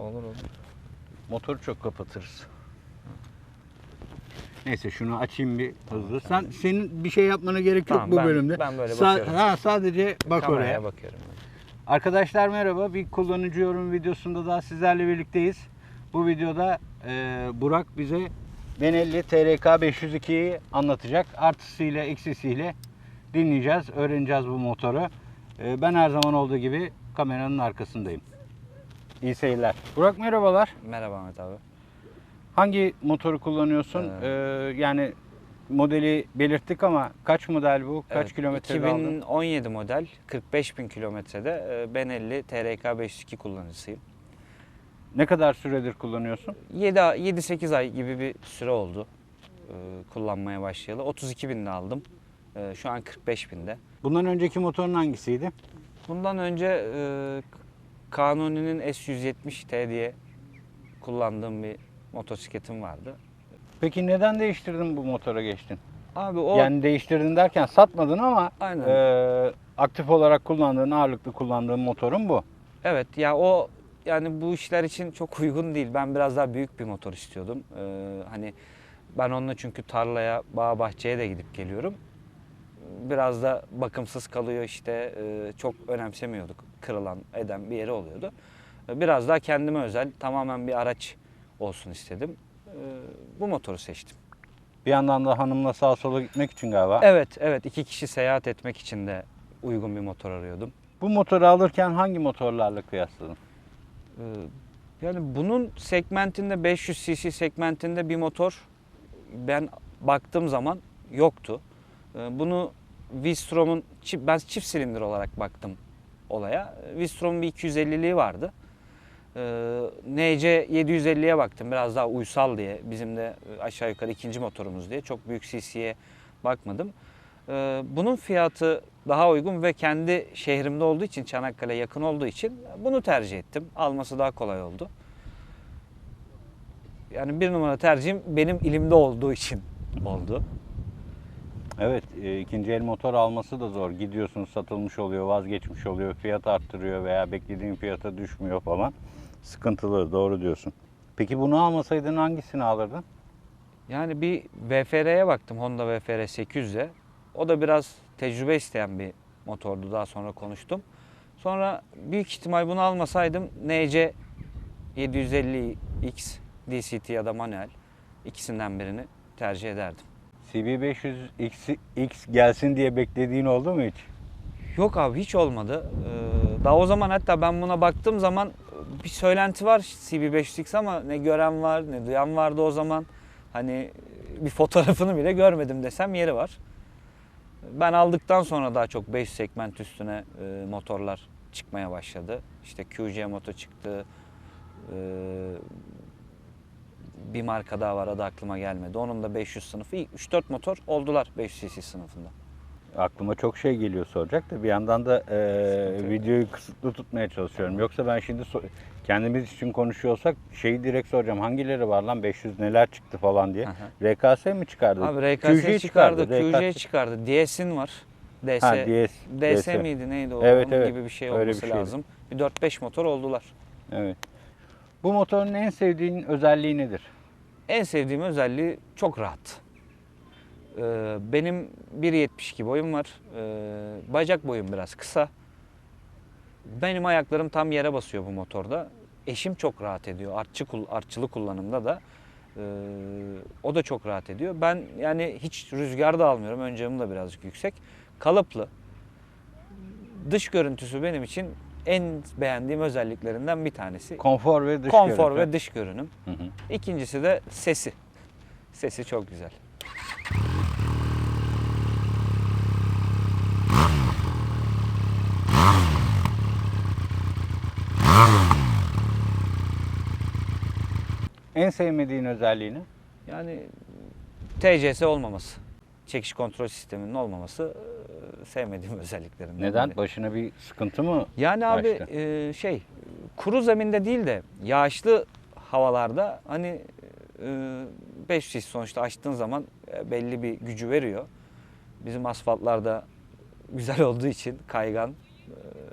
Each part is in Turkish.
Olur olur. Motoru çok kapatırız. Neyse şunu açayım bir hızlı. Sen senin bir şey yapmana gerek yok Tamam, bu ben- bölümde. ben böyle bakıyorum. Ha, sadece bak Kameraya oraya. bakıyorum. Arkadaşlar merhaba. Bir kullanıcı yorum videosunda daha sizlerle birlikteyiz. Bu videoda e, Burak bize Benelli TRK 502'yi anlatacak. Artısıyla eksisiyle dinleyeceğiz, öğreneceğiz bu motoru. E, ben her zaman olduğu gibi kameranın arkasındayım. İyi seyirler. Burak merhabalar. Merhaba Ahmet abi. Hangi motoru kullanıyorsun? Ee, Ee, yani modeli belirttik ama kaç model bu? Kaç Evet, kilometrede aldın? 2017 model 45 bin kilometrede e, Benelli TRK 502 kullanıcısıyım. Ne kadar süredir kullanıyorsun? 7-8 ay gibi bir süre oldu e, kullanmaya başlayalı. 32 binde aldım. E, Şu an 45 binde. Bundan önceki motorun hangisiydi? Bundan önce e, Kanuni'nin S170T diye kullandığım bir motosikletim vardı. Peki neden değiştirdin bu motora geçtin? Abi o Yani değiştirdin derken satmadın ama Aynen. e, aktif olarak kullandığın, ağırlıklı kullandığın motorun bu. Evet ya o yani bu işler için çok uygun değil. Ben biraz daha büyük bir motor istiyordum. Ee, hani ben onunla çünkü tarlaya, bağ bahçeye de gidip geliyorum. Biraz da bakımsız kalıyor işte e, çok önemsemiyorduk kırılan eden bir yeri oluyordu. Ee, Biraz daha kendime özel tamamen bir araç olsun istedim. Ee, Bu motoru seçtim. Bir yandan da hanımla sağa sola gitmek için galiba. Evet evet iki kişi seyahat etmek için de uygun bir motor arıyordum. Bu motoru alırken hangi motorlarla kıyasladın? Ee, Yani bunun segmentinde 500 cc segmentinde bir motor ben baktığım zaman yoktu. Bunu Vistrom'un çift, ben çift silindir olarak baktım olaya. Vistrom'un bir 250'liği vardı. Ee, NC 750'ye baktım biraz daha uysal diye. Bizim de aşağı yukarı ikinci motorumuz diye. Çok büyük cc'ye bakmadım. Ee, Bunun fiyatı daha uygun ve kendi şehrimde olduğu için Çanakkale yakın olduğu için bunu tercih ettim. Alması daha kolay oldu. Yani bir numara tercihim benim ilimde olduğu için oldu. Evet, e, ikinci el motor alması da zor. Gidiyorsun satılmış oluyor, vazgeçmiş oluyor, fiyat arttırıyor veya beklediğin fiyata düşmüyor falan. Sıkıntılı, doğru diyorsun. Peki bunu almasaydın hangisini alırdın? Yani bir VFR'ye baktım Honda VFR 800'e. O da biraz tecrübe isteyen bir motordu daha sonra konuştum. Sonra büyük ihtimal bunu almasaydım NC 750X DCT ya da manuel ikisinden birini tercih ederdim. CB500 X, gelsin diye beklediğin oldu mu hiç? Yok abi hiç olmadı. Ee, daha o zaman hatta ben buna baktığım zaman bir söylenti var CB500X ama ne gören var ne duyan vardı o zaman. Hani bir fotoğrafını bile görmedim desem yeri var. Ben aldıktan sonra daha çok 5 segment üstüne e, motorlar çıkmaya başladı. İşte QC moto çıktı. Ee, bir marka daha var adı aklıma gelmedi. Onun da 500 sınıfı. 3-4 motor oldular 500 cc sınıfında. Aklıma çok şey geliyor soracak da bir yandan da e, videoyu kısıtlı tutmaya çalışıyorum. Yoksa ben şimdi so- kendimiz için konuşuyorsak şeyi direkt soracağım. Hangileri var lan 500 neler çıktı falan diye. RKS mi çıkardı? Abi RKS çıkardı, QC çıkardı. DS'in var. DS, Ha, DS, DS, DS. miydi neydi o? Evet, Onun evet. gibi bir şey Öyle bir olması şeydi. lazım. Bir 4-5 motor oldular. Evet. Bu motorun en sevdiğin özelliği nedir? En sevdiğim özelliği çok rahat. Ee, benim 1.72 boyum var. Ee, bacak boyum biraz kısa. Benim ayaklarım tam yere basıyor bu motorda. Eşim çok rahat ediyor. Artçı, artçılı kullanımda da. Ee, o da çok rahat ediyor. Ben yani hiç rüzgar da almıyorum. Ön camım da birazcık yüksek. Kalıplı. Dış görüntüsü benim için en beğendiğim özelliklerinden bir tanesi. Konfor ve dış Konfor görüntü. ve dış görünüm. Hı hı. İkincisi de sesi. Sesi çok güzel. En sevmediğin özelliğini? Yani TCS olmaması. Çekiş kontrol sisteminin olmaması sevmediğim özelliklerinden. Neden? biri. Başına bir sıkıntı mı? Yani abi Başka? e, şey kuru zeminde değil de yağışlı havalarda hani e, 500 sonuçta açtığın zaman e, belli bir gücü veriyor. Bizim asfaltlarda güzel olduğu için kaygan. e,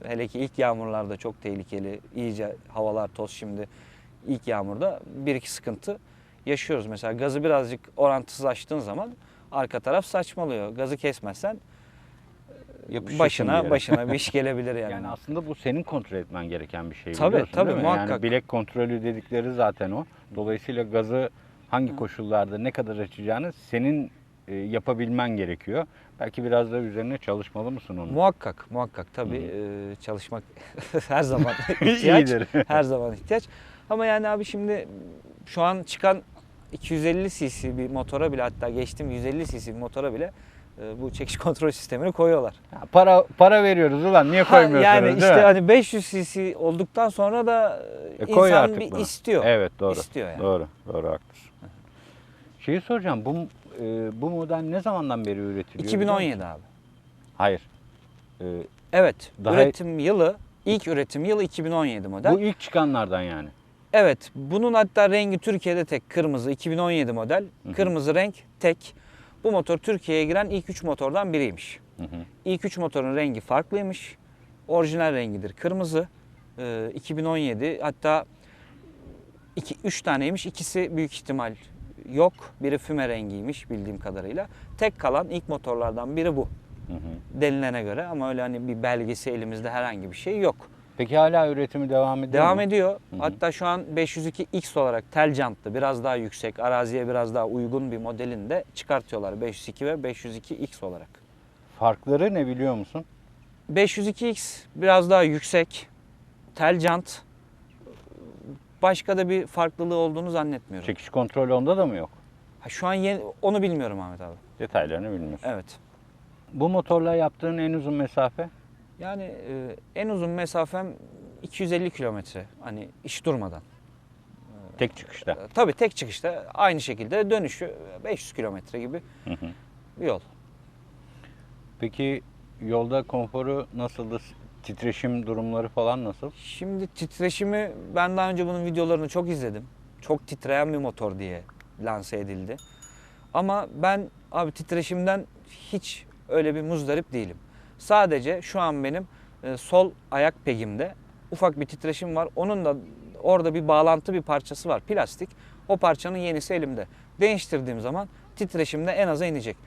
Hele ki ilk yağmurlarda çok tehlikeli. İyice havalar toz şimdi. ilk yağmurda bir iki sıkıntı yaşıyoruz. Mesela gazı birazcık orantısız açtığın zaman arka taraf saçmalıyor. Gazı kesmezsen Yapışıyorsun bir başına yere. başına bir iş gelebilir yani. Yani aslında bu senin kontrol etmen gereken bir şey Tabii, biliyorsun tabii, değil mi? muhakkak. Yani bilek kontrolü dedikleri zaten o. Dolayısıyla gazı hangi koşullarda ne kadar açacağını senin e, yapabilmen gerekiyor. Belki biraz da üzerine çalışmalı mısın onun? Muhakkak, muhakkak tabii e, çalışmak her zaman ihtiyaç. İyidir. her zaman ihtiyaç. Ama yani abi şimdi şu an çıkan 250 cc bir motora bile hatta geçtim 150 cc bir motora bile bu çekiş kontrol sistemini koyuyorlar. Ya para para veriyoruz ulan niye Ha, koymuyorsunuz yani değil işte mi? hani 500 cc olduktan sonra da e, E, insan artık bir bunu. istiyor. Evet doğru. İstiyor yani. Doğru. Doğru haklısın. Şeyi soracağım. Bu e, bu model ne zamandan beri üretiliyor? biliyor musun? 2017 abi. Hayır. E, Evet. Daha- Üretim yılı ilk üretim yılı 2017 model. bu ilk çıkanlardan yani. Evet. Bunun hatta rengi Türkiye'de tek kırmızı 2017 model. Hı hı. Kırmızı renk tek. Bu motor Türkiye'ye giren ilk 3 motordan biriymiş. Hı hı. İlk 3 motorun rengi farklıymış. Orijinal rengidir kırmızı. Ee, 2017 hatta 2 3 taneymiş. İkisi büyük ihtimal yok. Biri füme rengiymiş bildiğim kadarıyla. Tek kalan ilk motorlardan biri bu Hı hı. denilene göre ama öyle hani bir belgesi elimizde herhangi bir şey yok. Peki hala üretimi devam ediyor Devam mu? ediyor. Hı hı. Hatta şu an 502X olarak tel jantlı biraz daha yüksek, araziye biraz daha uygun bir modelini de çıkartıyorlar 502 ve 502X olarak. Farkları ne biliyor musun? 502X biraz daha yüksek, tel jant. Başka da bir farklılığı olduğunu zannetmiyorum. Çekiş kontrolü onda da mı yok? Ha, şu an yeni, onu bilmiyorum Ahmet abi. Detaylarını bilmiyorsun. Evet. Bu motorla yaptığın en uzun mesafe? Yani e, en uzun mesafem 250 kilometre. Hani iş durmadan. Tek çıkışta. E, Tabii tek çıkışta aynı şekilde dönüşü 500 kilometre gibi Hı hı. bir yol. Peki yolda konforu nasıldı? Titreşim durumları falan nasıl? Şimdi titreşimi ben daha önce bunun videolarını çok izledim. Çok titreyen bir motor diye lanse edildi. Ama ben abi titreşimden hiç öyle bir muzdarip değilim. Sadece şu an benim e, sol ayak pegimde ufak bir titreşim var. Onun da orada bir bağlantı bir parçası var plastik. O parçanın yenisi elimde. Değiştirdiğim zaman titreşim de en aza inecek.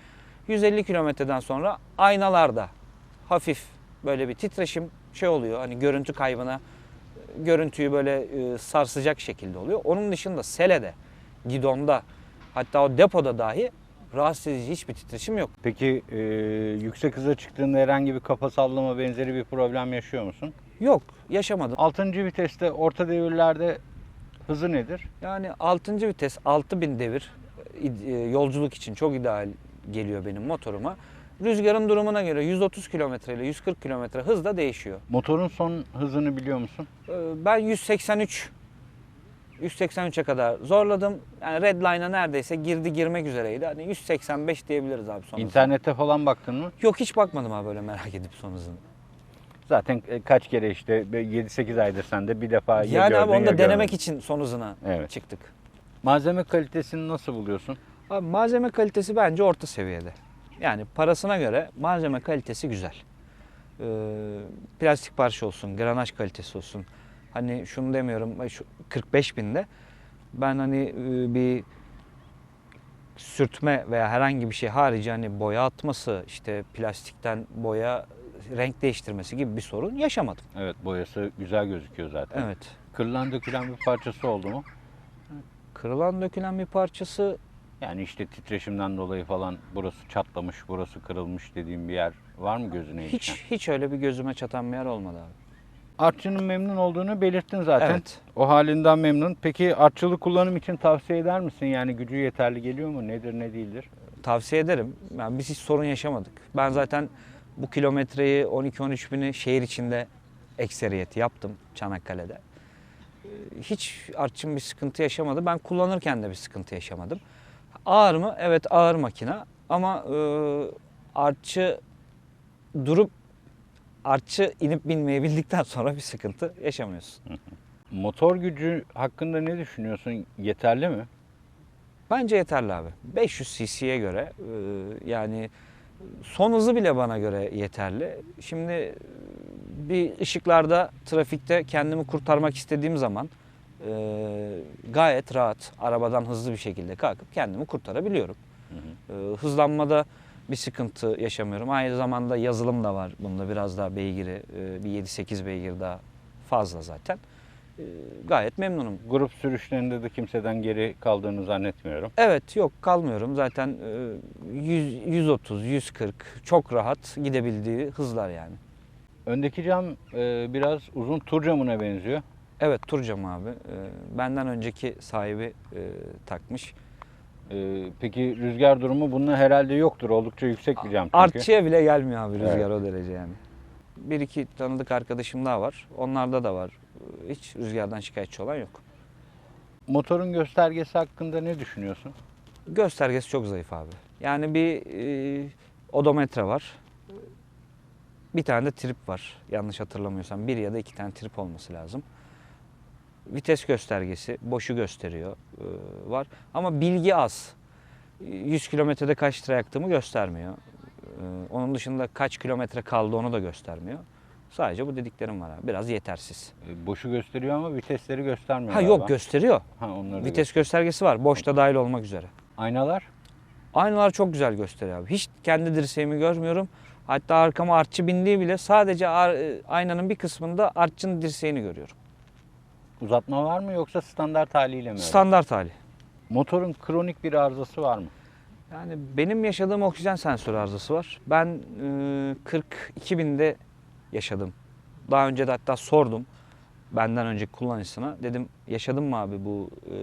150 kilometreden sonra aynalarda hafif böyle bir titreşim şey oluyor. Hani görüntü kaybına görüntüyü böyle e, sarsacak şekilde oluyor. Onun dışında selede, gidonda hatta o depoda dahi rahatsız edici hiçbir titreşim yok. Peki e, yüksek hıza çıktığında herhangi bir kafa sallama benzeri bir problem yaşıyor musun? Yok, yaşamadım. 6. viteste orta devirlerde hızı nedir? Yani 6. vites 6000 devir e, yolculuk için çok ideal geliyor benim motoruma. Rüzgarın durumuna göre 130 kilometre ile 140 kilometre hızla değişiyor. Motorun son hızını biliyor musun? Ee, Ben 183 183'e kadar zorladım. Yani redline'a neredeyse girdi girmek üzereydi. Hani 185 diyebiliriz abi son hızı. İnternette falan baktın mı? Yok hiç bakmadım abi böyle merak edip son hızını. Zaten e, kaç kere işte 7-8 aydır sen de bir defa ya Yani abi onu ya da denemek görmedin. için son hızına Evet. çıktık. Malzeme kalitesini nasıl buluyorsun? Abi malzeme kalitesi bence orta seviyede. Yani parasına göre malzeme kalitesi güzel. Ee, plastik parça olsun, granaj kalitesi olsun. Hani şunu demiyorum, şu 45 binde ben hani e, bir sürtme veya herhangi bir şey harici hani boya atması, işte plastikten boya renk değiştirmesi gibi bir sorun yaşamadım. Evet boyası güzel gözüküyor zaten. Evet. Kırılan dökülen bir parçası oldu mu? Kırılan dökülen bir parçası Yani işte titreşimden dolayı falan burası çatlamış, burası kırılmış dediğim bir yer var mı gözüne hiç hiç öyle bir gözüme çatan bir yer olmadı abi. Artçının memnun olduğunu belirttin zaten. Evet. O halinden memnun. Peki artçılı kullanım için tavsiye eder misin? Yani gücü yeterli geliyor mu? Nedir ne değildir? tavsiye ederim. Yani biz hiç sorun yaşamadık. Ben zaten bu kilometreyi 12-13 bini şehir içinde ekseriyet yaptım Çanakkale'de. Ee, Hiç artçım bir sıkıntı yaşamadı. Ben kullanırken de bir sıkıntı yaşamadım. Ağır mı? Evet ağır makina. Ama e, artçı durup artçı inip binmeyebildikten sonra bir sıkıntı yaşamıyorsun. Motor gücü hakkında ne düşünüyorsun? Yeterli mi? Bence yeterli abi. 500 cc'ye göre e, yani son hızı bile bana göre yeterli. Şimdi e, bir ışıklarda trafikte kendimi kurtarmak istediğim zaman e, gayet rahat arabadan hızlı bir şekilde kalkıp kendimi kurtarabiliyorum. Hı hı. Ee, hızlanmada bir sıkıntı yaşamıyorum. Aynı zamanda yazılım da var bunda biraz daha beygiri e, bir 7-8 beygir daha fazla zaten. Ee, gayet memnunum. Grup sürüşlerinde de kimseden geri kaldığını zannetmiyorum. Evet yok kalmıyorum zaten e, 100, 130, 140 çok rahat gidebildiği hızlar yani. Öndeki cam e, biraz uzun tur camına benziyor. Evet Turcam abi e, benden önceki sahibi e, takmış. E, peki rüzgar durumu bunun herhalde yoktur. Oldukça yüksek bir cam çünkü. Artçıya bile gelmiyor abi rüzgar Evet. o derece yani. Bir iki tanıdık arkadaşım daha var. Onlarda da var. Hiç rüzgardan şikayetçi olan yok. Motorun göstergesi hakkında ne düşünüyorsun? Göstergesi çok zayıf abi. Yani bir e, odometre var. Bir tane de trip var. Yanlış hatırlamıyorsam. Bir ya da iki tane trip olması lazım. Vites göstergesi boşu gösteriyor e, var. Ama bilgi az. 100 kilometrede kaç lira yaktığımı göstermiyor. E, onun dışında kaç kilometre kaldı onu da göstermiyor. Sadece bu dediklerim var abi. Biraz yetersiz. E, boşu gösteriyor ama vitesleri göstermiyor. Ha yok gösteriyor. Ha, onları Vites göstergesi var. Boşta dahil olmak üzere. Aynalar? Aynalar çok güzel gösteriyor abi. Hiç kendi dirseğimi görmüyorum. Hatta arkama artçı bindiği bile sadece e, aynanın bir kısmında artçının dirseğini görüyorum. Uzatma var mı yoksa standart haliyle mi? öyle? Standart hali. Motorun kronik bir arızası var mı? Yani benim yaşadığım oksijen sensörü arızası var. Ben e, 42 binde yaşadım. Daha önce de hatta sordum benden önceki kullanıcısına. Dedim yaşadın mı abi bu e,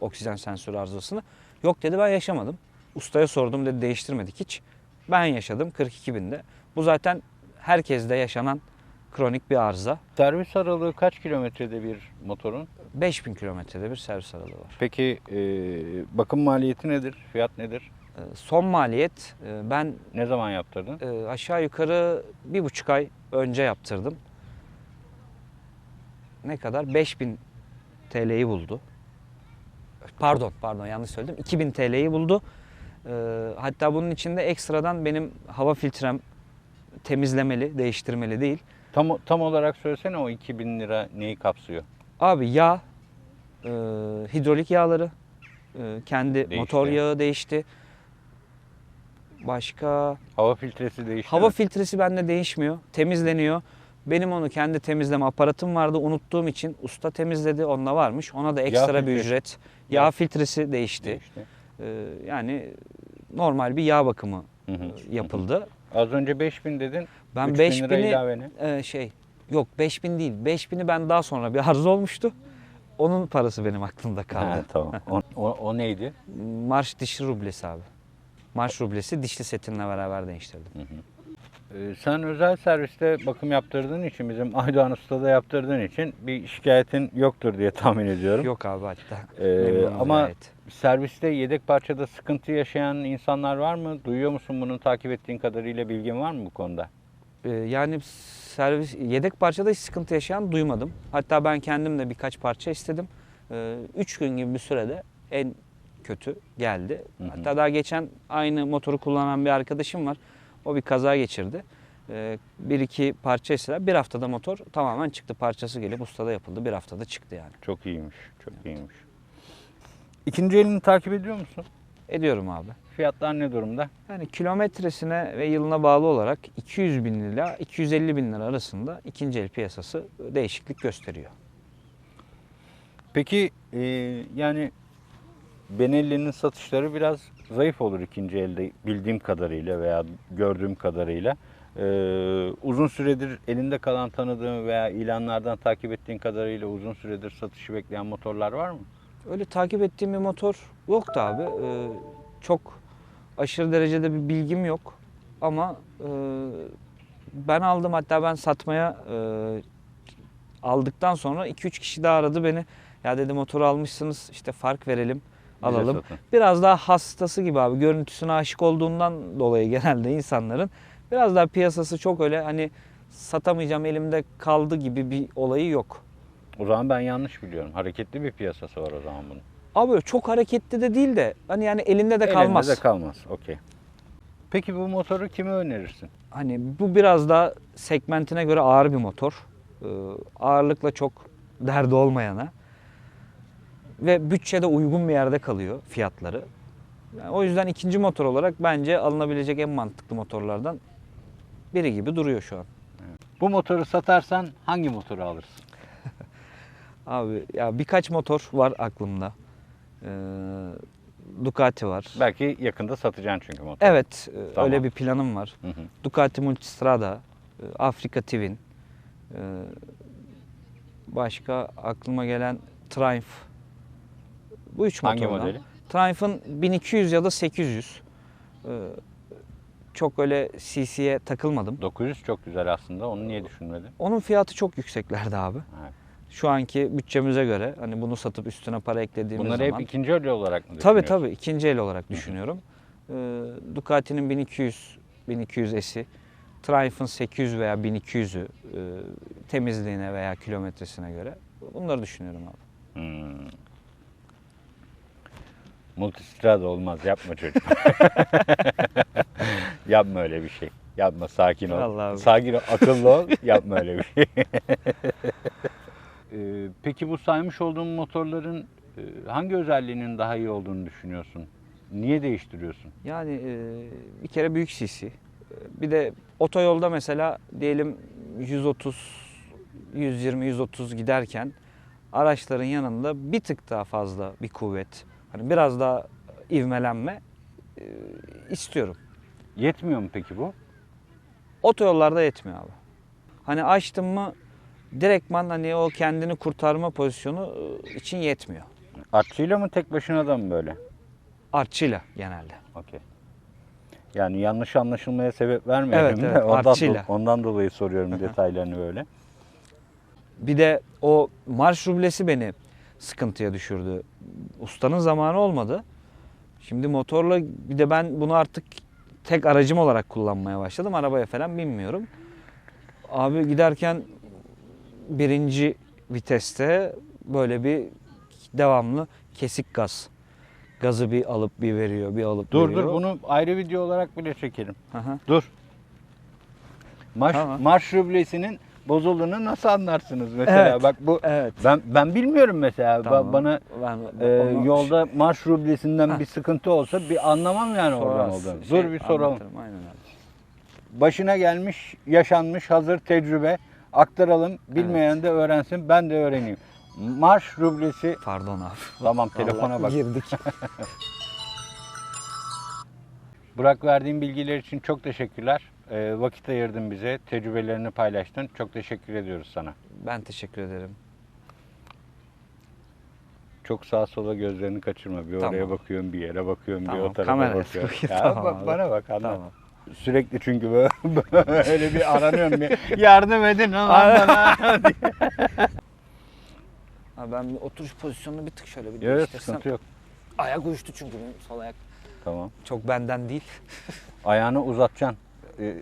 oksijen sensörü arızasını? Yok dedi ben yaşamadım. Ustaya sordum dedi değiştirmedik hiç. Ben yaşadım 42 binde. Bu zaten herkeste yaşanan kronik bir arıza. Servis aralığı kaç kilometrede bir motorun? 5000 kilometrede bir servis aralığı var. Peki e, bakım maliyeti nedir? Fiyat nedir? E, son maliyet e, ben Ne zaman yaptırdın? e, aşağı yukarı bir buçuk ay önce yaptırdım. Ne kadar? 5000 TL'yi buldu. Pardon, pardon yanlış söyledim. 2000 TL'yi buldu. E, hatta bunun içinde ekstradan benim hava filtrem temizlemeli, değiştirmeli değil. Tam tam olarak söylesene o 2000 lira neyi kapsıyor? Abi yağ, e, hidrolik yağları, e, kendi Değişti. motor yağı değişti. Başka Hava filtresi değişti Hava mi? filtresi bende değişmiyor. Temizleniyor. Benim onu kendi temizleme aparatım vardı. Unuttuğum için usta temizledi. Onda varmış. Ona da ekstra bir filtresi. ücret. Yağ Yağ- filtresi değişti. Değişti. Ee, yani normal bir yağ bakımı Hı hı. e, yapıldı. Az önce 5000 dedin. Ben 3000 lira 5000'i ilave ne? e, şey yok 5000 değil. 5000'i ben daha sonra bir arıza olmuştu. Onun parası benim aklımda Ha, kaldı. tamam. O, o, o neydi? Marş dişli rublesi abi. Marş rublesi dişli setinle beraber değiştirdim. Ee, sen özel serviste bakım yaptırdığın için bizim Aydoğan Usta'da yaptırdığın için bir şikayetin yoktur diye tahmin ediyorum. Yok abi hatta. Ee, ama gayet. serviste yedek parçada sıkıntı yaşayan insanlar var mı? Duyuyor musun bunu takip ettiğin kadarıyla bilgin var mı bu konuda? Ee, yani servis yedek parçada hiç sıkıntı yaşayan duymadım. Hatta ben kendim de birkaç parça istedim. 3 gün gibi bir sürede en kötü geldi. Hı hı. Hatta daha geçen aynı motoru kullanan bir arkadaşım var. O bir kaza geçirdi. Ee, bir iki parça istediler. Bir haftada motor tamamen çıktı. Parçası gelip ustada yapıldı. Bir haftada çıktı yani. Çok iyiymiş, çok iyiymiş. İkinci elini takip ediyor musun? Ediyorum abi. Fiyatlar ne durumda? Yani kilometresine ve yılına bağlı olarak 200 bin lira 250 bin lira arasında ikinci el piyasası değişiklik gösteriyor. Peki e, yani Benelli'nin satışları biraz zayıf olur ikinci elde bildiğim kadarıyla veya gördüğüm kadarıyla. E, uzun süredir elinde kalan tanıdığın veya ilanlardan takip ettiğin kadarıyla uzun süredir satışı bekleyen motorlar var mı? Öyle takip ettiğim bir motor yoktu abi. Ee, çok aşırı derecede bir bilgim yok. Ama e, ben aldım hatta ben satmaya e, aldıktan sonra 2-3 kişi daha aradı beni. Ya dedi motoru almışsınız işte fark verelim Bize alalım. satın. Biraz daha hastası gibi abi görüntüsüne aşık olduğundan dolayı genelde insanların biraz daha piyasası çok öyle hani satamayacağım elimde kaldı gibi bir olayı yok. O zaman ben yanlış biliyorum. Hareketli bir piyasası var o zaman bunun. Abi çok hareketli de değil de hani yani elinde de Elinde kalmaz. de kalmaz. Okey. Peki bu motoru kime önerirsin? Hani bu biraz daha segmentine göre ağır bir motor. Ee, ağırlıkla çok derdi olmayana. ve bütçede uygun bir yerde kalıyor fiyatları. Yani o yüzden ikinci motor olarak bence alınabilecek en mantıklı motorlardan biri gibi duruyor şu an. Bu motoru satarsan hangi motoru alırsın? Abi ya birkaç motor var aklımda. Ee, Ducati var. Belki yakında satacaksın çünkü motoru. Evet, e, Tamam. öyle bir planım var. Hı hı. Ducati Multistrada, e, Africa Twin, e, başka aklıma gelen Triumph. Bu üç Hangi motordan. modeli? Triumph'ın 1200 ya da 800. E, Çok öyle CC'ye takılmadım. 900 çok güzel aslında. Onu niye düşünmedin? Onun fiyatı çok yükseklerdi abi. Evet. Şu anki bütçemize göre hani bunu satıp üstüne para eklediğimiz Bunları zaman. hep ikinci el olarak mı Tabii tabii ikinci el olarak düşünüyorum. Ee, Ducati'nin 1200 1200S'i, Triumph'ın 800 veya 1200'ü e, temizliğine veya kilometresine göre bunları düşünüyorum abi. Hmm. Multistrada olmaz. Yapma çocuk. Yapma öyle bir şey. Yapma sakin ol. Vallahi abi. Sakin ol. Akıllı ol. Yapma öyle bir şey. Ee, peki bu saymış olduğum motorların e, hangi özelliğinin daha iyi olduğunu düşünüyorsun? Niye değiştiriyorsun? Yani e, bir kere büyük. E, Bir de otoyolda mesela diyelim 130 120 130 giderken araçların yanında bir tık daha fazla bir kuvvet. Hani biraz daha ivmelenme e, istiyorum. Yetmiyor mu peki bu? Otoyollarda yetmiyor abi. Hani açtım mı direktman hani o kendini kurtarma pozisyonu e, için yetmiyor. Artçıyla mı tek başına da mı böyle? Artçıyla genelde. Okey. Yani yanlış anlaşılmaya sebep vermeyelim Evet, de evet, ondan, do- ondan dolayı soruyorum detaylarını böyle. Bir de o marş rublesi beni sıkıntıya düşürdü. Ustanın zamanı olmadı. Şimdi motorla bir de ben bunu artık tek aracım olarak kullanmaya başladım. Arabaya falan binmiyorum. Abi giderken birinci viteste böyle bir devamlı kesik gaz. Gazı bir alıp bir veriyor, bir alıp Dur veriyor. dur bunu ayrı video olarak bile çekelim. Aha. Dur. Marş, Tamam. marş rublesinin bozulduğunu nasıl anlarsınız mesela? Evet. Bak bu Evet. ben ben bilmiyorum mesela. Tamam. Bana Ben, e, onu- yolda marş rublesinden Heh. bir sıkıntı olsa bir anlamam yani oradan Sorarsın, olduğunu. şey Dur bir soralım. Aynen abi. Başına gelmiş, yaşanmış hazır tecrübe aktaralım. Bilmeyen de öğrensin, ben de öğreneyim. Marş rublesi Pardon abi. Tamam telefona bak. Girdik. Burak verdiğin bilgiler için çok teşekkürler. Ee, vakit ayırdın bize, tecrübelerini paylaştın. Çok teşekkür ediyoruz sana. Ben teşekkür ederim. Çok sağa sola gözlerini kaçırma. Bir Tamam. oraya bakıyorum, bir yere bakıyorum, bir o Tamam, tarafa kameraya bakıyorum. Ya Tamam bak, abi. bana bak anlat. Tamam. Sürekli çünkü böyle, böyle bir aranıyorum. Bir, yardım edin lan bana. Abi ben bir oturuş pozisyonunu bir tık şöyle bir Yok değiştirsem. sıkıntı yok. Ayak uyuştu çünkü benim sol ayak. Tamam. Çok benden değil. Ayağını uzatacaksın. Ee,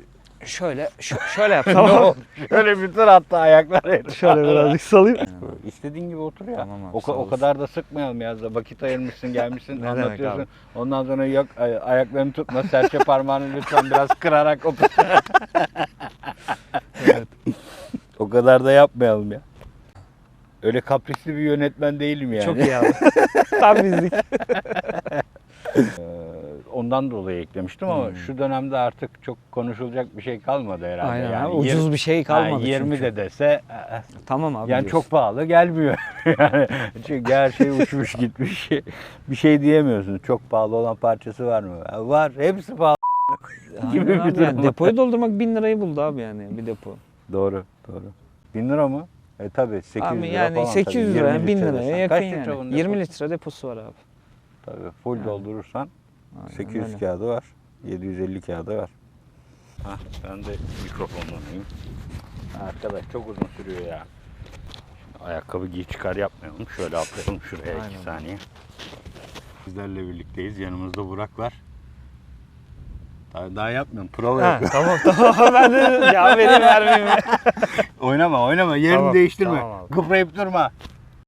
Şöyle şö- şöyle yap ne tamam. oldu? Şöyle bir tır attı ayaklar. şöyle birazcık salayım. İstediğin gibi otur ya. Tamam abi, o, o kadar da sıkmayalım ya. Vakit ayırmışsın, gelmişsin, Ne demek anlatıyorsun. abi? Ondan sonra yok ay- ayaklarını tutma, serçe parmağını lütfen biraz kırarak otur. Evet. o kadar da yapmayalım ya. Öyle kaprisli bir yönetmen değilim yani. Çok iyi abi. Tam bizlik. Ondan dolayı eklemiştim ama Hmm. şu dönemde artık çok konuşulacak bir şey kalmadı herhalde. Aynen yani abi. Ucuz bir şey kalmadı 20 çünkü. de dese e, Tamam abi. yani diyorsun. çok pahalı gelmiyor. yani çünkü her şey uçmuş gitmiş. Bir şey diyemiyorsun. Çok pahalı olan parçası var mı? Ya Var. Hepsi pahalı. Gibi bir durum yani depoyu doldurmak 1000 lirayı buldu abi yani bir depo. Doğru. Doğru. 1000 lira mı? E tabi 800 abi lira yani falan. 800 tabii. lira 20 yani 1000 litre liraya yakın yani. bunun 20 deposu? litre deposu var abi. Tabii full Yani. doldurursan Aynen 800 öyle. kağıdı var. 750 kağıdı var. Hah ben de mikrofonlanayım. Arkadaş çok uzun sürüyor ya. Şimdi ayakkabı giy çıkar yapmayalım. Şöyle atlayalım şuraya Aynen. 2 saniye. Sizlerle birlikteyiz. Yanımızda Burak var. Daha, daha yapmıyorum. Prova Ha, yapıyorum. tamam tamam ben de cevap vereyim vermeyeyim. mi? Oynama oynama. Yerini Tamam, değiştirme. tamam abi. Kıprayıp durma.